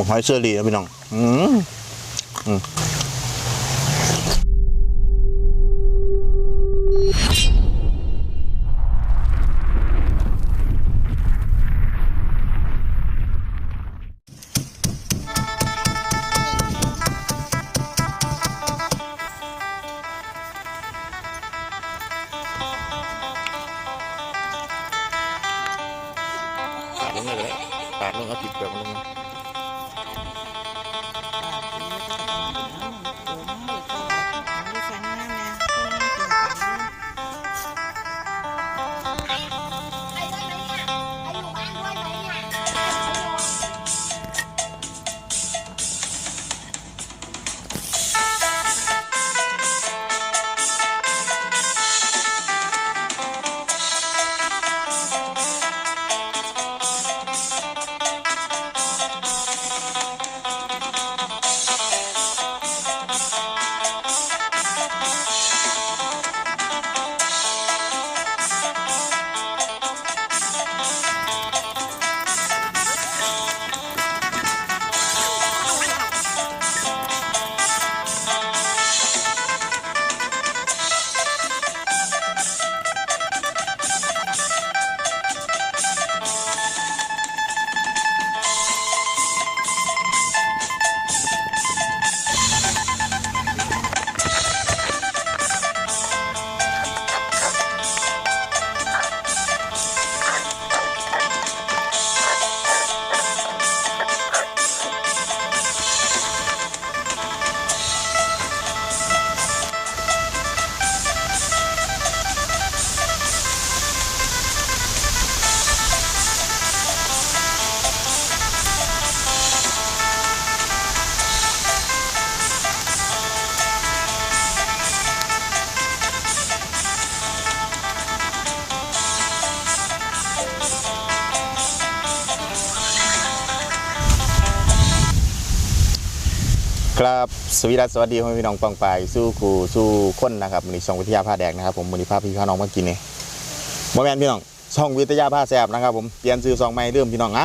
หมกหอยเสื้อรีนะพี่น้อง อืมอืม ครับสวีดัสสวัสดีพ่อพี่น้องปังปายสู้ครูสู้คนนะครับมือนี้ช่องวิทยาผ้าแดกนะครับผมมือนี้พาพี่พาน้องมากินนี่โมแมนพี่น้องช่องวิทยาผ้าแสบนะครับผมเปลี่ยนซื้อซองใหม่เริ่มพี่น้องนะ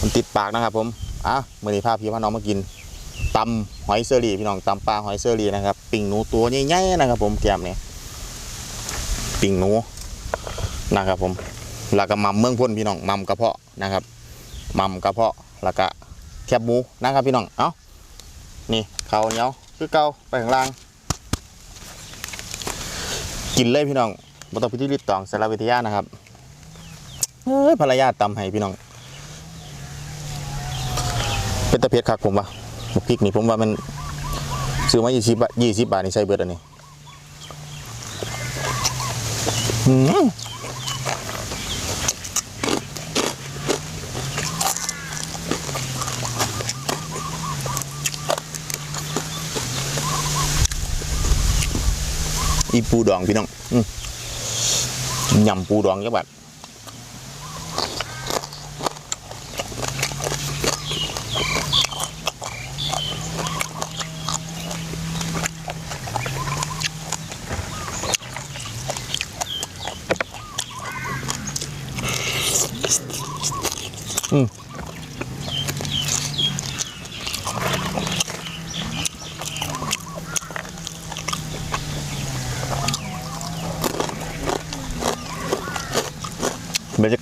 มันติดปากนะครับผมอะมือนี้พาพี่พาน้องมากินตำหอยเซอรี่พี่น้องตำปลาหอยเซอรี่นะครับปิ่งหนูตัวใหญ่ๆนะครับ ผมแก้มนี่ยปิ่งหนูนะครับผมแล้วก็มัมเมืองพ่นพี่น้องมัมกระเพาะนะครับมัมกระเพาะแล้วก็แคบหมูนะครับพี่น้องเอ้า นี่เขาเนี้ยคือเก่าไปข้างล่าง กินเลยพี่น้องบต้องพิธีรีดตองสารวิทยานะครับเฮ้ยภรรยาตำให้พี่น้อง เป็นตะเพียดคักผมวะบักพริกนี่ผมว่ามันซื้อมา20บบาท20บาทนี่ใส่เบิดอันนี้ ปูดองพี่น้องอยำปูดองจักบาท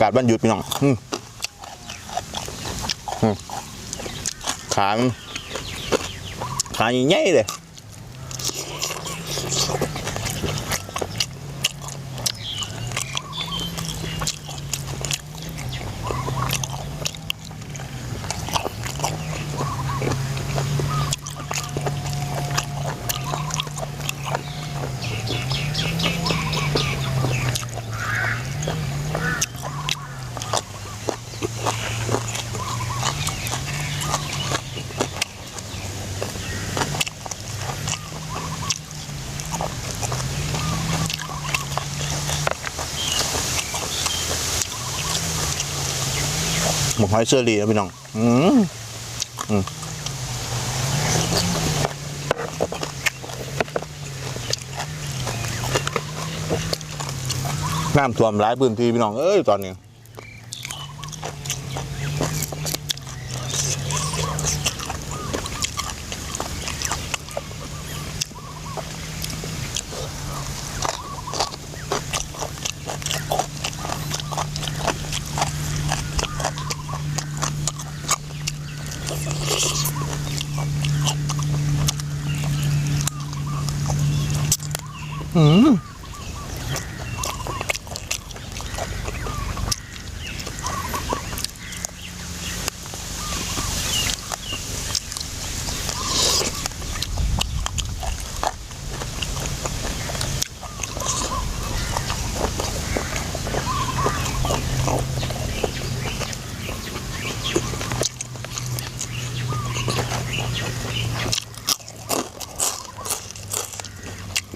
าศวันหยุดพี่น้องขามขาใหญ่เลย อยเชอรี่นะพี่น้อง อืมอืมน้ำท่วมหลายพื้นที่พี่น้อง เอ้ยตอนนี้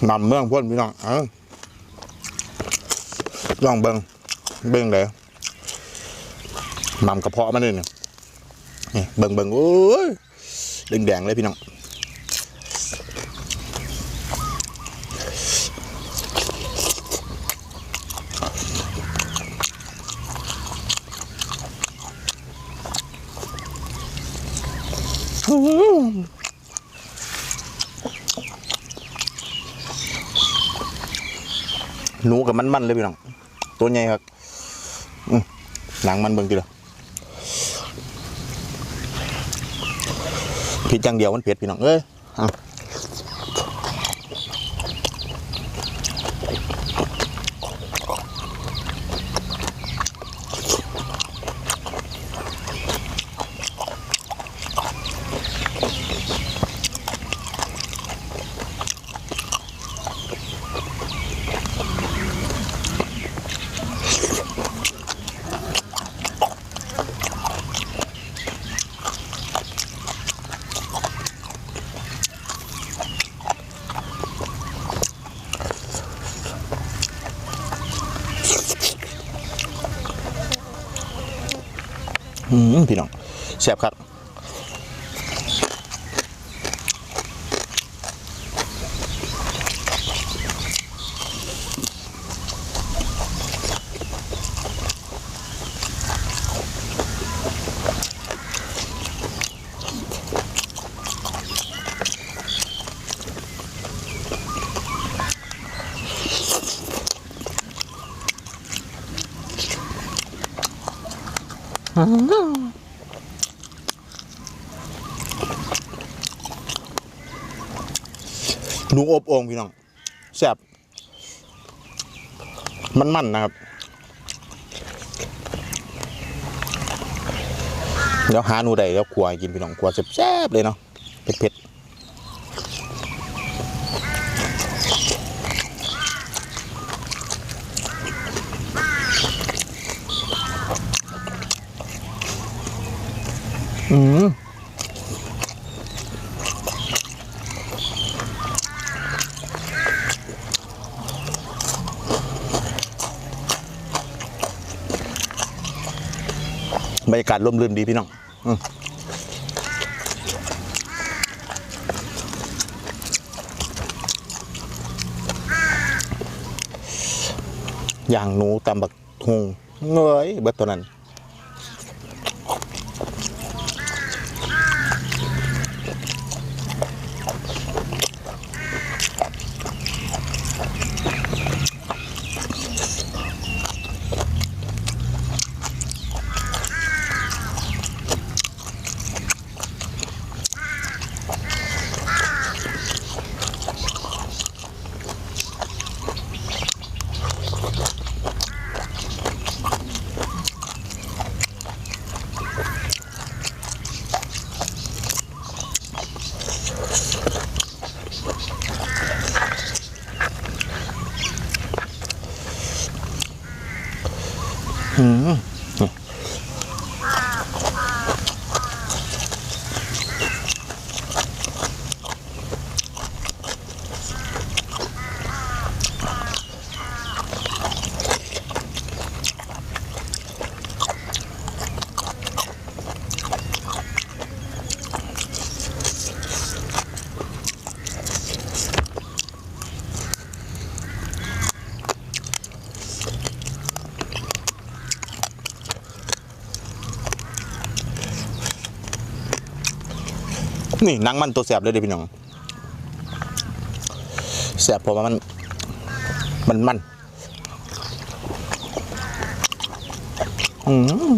นำเมืองพ่นพี่น้องเอ้าลองเบิงเบิงเลยนำกระเพาะมันเลยเนี่ยเบิงเบิงโอ้ยแดงๆเลยพี่น้อง หนูกับมันมันเลยพี่น้องตัวใหญ่ครับหนังมันเบิ่งทีละผิดอย่างเดียวมันเผ็ดพี่น้องเอ้ย พี่น้องแซ่บครับห นูอบโอ่งพี่น้องแซ่บมันมันๆนะครับ เดี๋ยวหาหนูได้แล้วขัวให้กินพี่น้องขัวแซ่บเลยเนาะเผ็ดๆอืม ร่มรื่นดีพี่น้องอืมอย่างหนูตำบักฮงเงยเบิดตัวนั้น Okay. นี่นังมันตัวแสบเลยเด้พี่น้องแสบเพราะว่ามัน มันมันอืม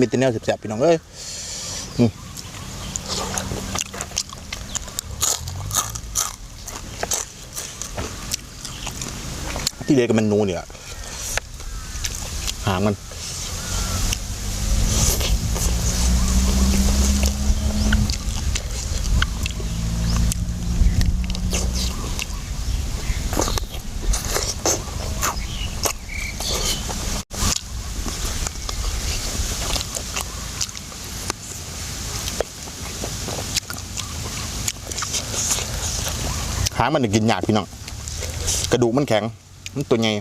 มีแต่แนวแสบๆพี่น้องเอ้ยที่เด็กก็มันนูเนี่ยหางมัน หางมันน่ะกินยากพี่น้องกระดูกมันแข็ง มันตัวใหญ่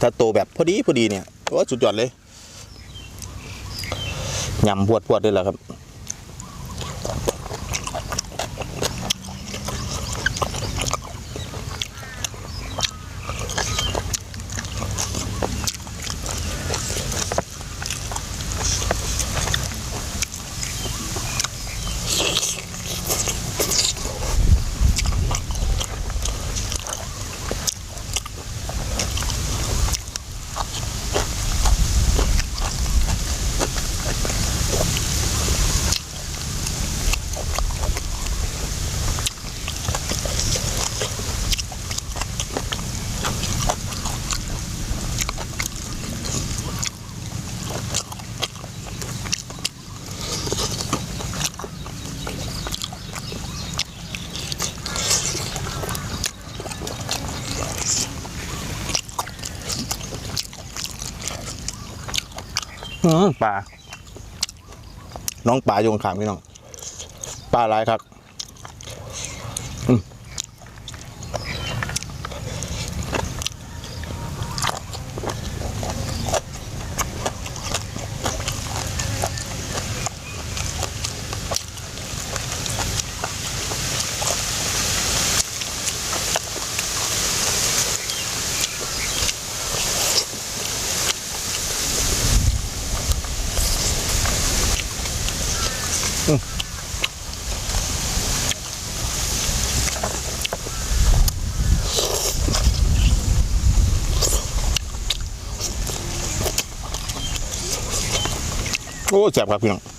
ถ้าโตแบบพอดีพอดีเนี่ยโอ้สุดยอดเลยยำพวดพวดๆเลยแหละครับ ปลาน้องปลาโยงขามพี่น้องปลาอะไรครับ โอ้แสบครับพี่น้อง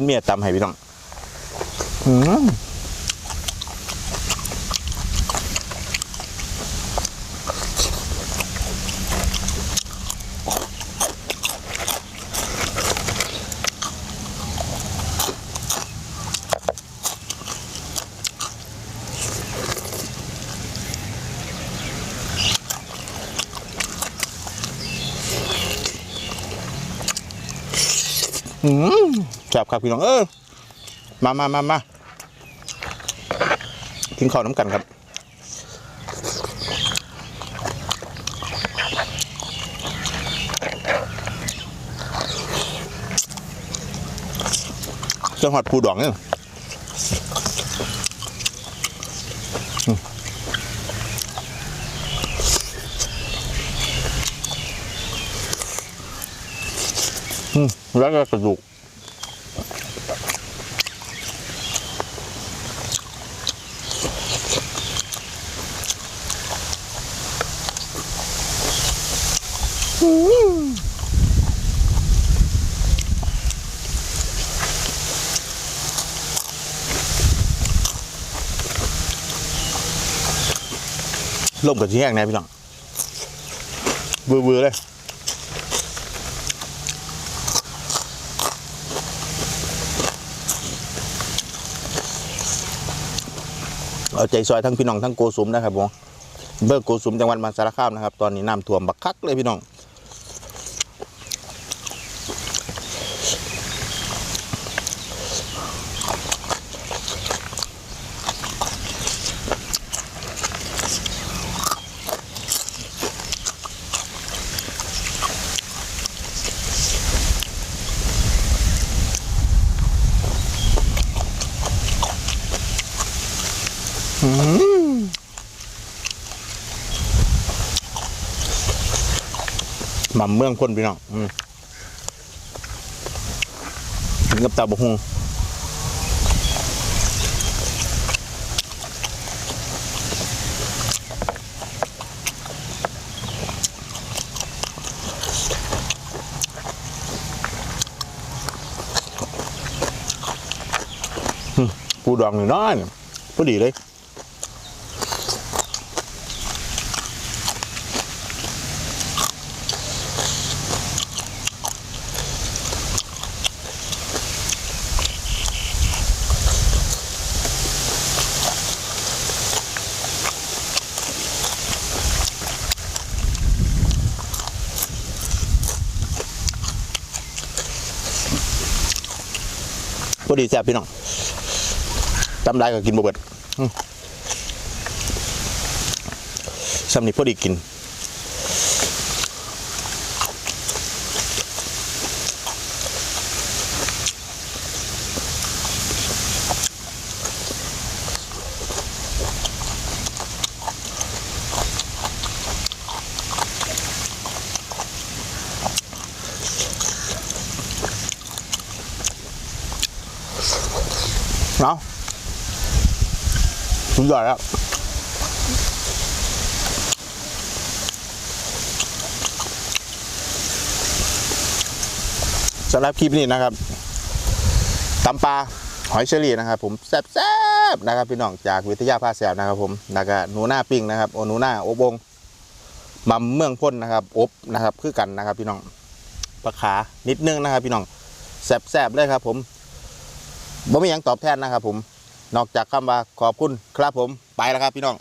คุณเมียตำให้พี่น้องอืม อืมแซ่บครับพี่น้องเออมามามามากินข้าวน้ำกันครับจังหวัดภูดองเนี่ยอืมอืม แล้วก็กระดูกลมกับที่แห้งแน่พี่น้องเบื่อๆเลย เอาใจซอยทั้งพี่น้องทั้งโกสุมนะครับผมเบอร์โกสุมจังหวัดมหาสารคามนะครับ ตอนนี้น้ำท่วมบักคักเลยพี่น้อง หม่ำเมืองพ่นพี่น้องอืมกินกับตาบกฮงปูดองหนึ่งน้อยพอดีเลย ดีแซ่บพี่น้องตำได้ก็กินบ่เบิดซ้ำนี่พอดีกิน สุดยอดแล้วสำหรับคลิปนี้นะครับตำปลาหอยเชอรี่นะครับ ผมแซ่บๆนะครับพี่น้องจากวิทยาภาแสบนะครับ ผมแล้วก็หนูหน้าปิ้งนะครับโอหนูหน้าอบวงมัมเมืองพ่นนะครับ อบนะครับคือกันนะครับ พี่น้องปลาขานิดนึงนะครับ พี่น้องแซ่บๆเลยครับ ผมบ่มีหยังตอบแทนนะครับ ผม นอกจากคำว่าขอบคุณครับผมไปแล้วครับพี่น้อง